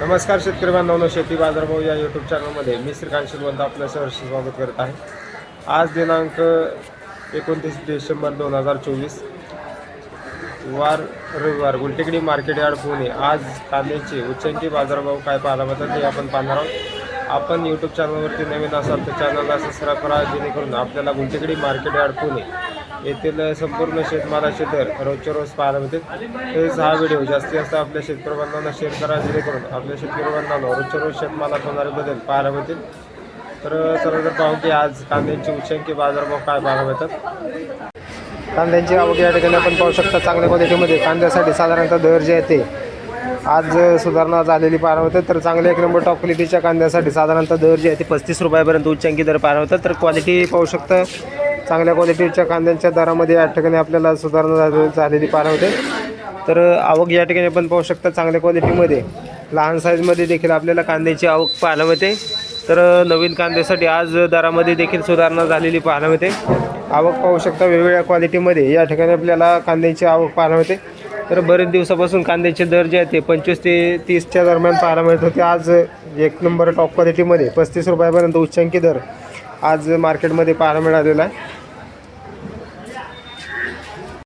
नमस्कार शेतकरी बांधवांनो शेती बाजारभाव या यूट्यूब चॅनलमध्ये मी श्रीकांत शिलवंत आपलं सहर्ष स्वागत करत आहे. आज दिनांक एकोणतीस डिसेंबर दोन हजार चोवीस वार रविवार गुलटेकडी मार्केट यार्ड पुणे. आज कांद्याचे उच्चांकी बाजारभाव काय पाहायला मिळतात ते आपण पाहणार आहोत. आपण यूट्यूब चॅनलवरती नवीन असाल तर चॅनलला सबस्क्राईब करा जेणेकरून आपल्याला गुलटेकडी मार्केट यार्ड पुणे येथील संपूर्ण शेतमालाचे दर रोजच्या रोज पाहायला मिळतील. तसेच हा व्हिडिओ जास्तीत जास्त आपल्या शेतकरी बांधवांना शेअर करा जेणेकरून आपल्या शेतकरी बांधवांना रोजच्या रोज शेतमालात होणारे बदल पाहायला मिळतील. तर चला तर पाहू की आज कांद्यांचे उच्चांकी बाजारभाव काय पाहायला मिळतात. कांद्यांची आवक या ठिकाणी आपण पाहू शकता चांगल्या क्वालिटीमध्ये कांद्यासाठी साधारणतः दर जे आहे ते आज सुधारणा झालेली पाहायला होते तर चांगल्या एक नंबर टॉप क्वालिटीच्या कांद्यासाठी साधारणतः दर जे आहे ते पस्तीस रुपयापर्यंत उच्चांकी दर पार होतं तर क्वालिटी पाहू शकता चांगल्या क्वालिटीच्या कांद्यांच्या दरामध्ये या ठिकाणी आपल्याला सुधारणा झालेली पार होते तर आवक या ठिकाणी आपण पाहू शकता चांगल्या क्वालिटीमध्ये लहान साईजमध्ये देखील आपल्याला कांद्याची आवक पाहायला मिळते. तर नवीन कांद्यासाठी आज दरामध्ये देखील सुधारणा झालेली पाहायला मिळते. आवक पाहू शकता वेगवेगळ्या क्वालिटीमध्ये या ठिकाणी आपल्याला कांद्याची आवक पाहायला मिळते. तर बरेच दिवसापासून कांद्याचे दर जे आहेत ते पंचवीस ते तीसच्या दरम्यान पाहायला मिळत होते. आज एक नंबर टॉप क्वालिटीमध्ये पस्तीस रुपयापर्यंत उच्चांकी दर. आज मार्केटमध्ये पाहायला मिळालेला आहे.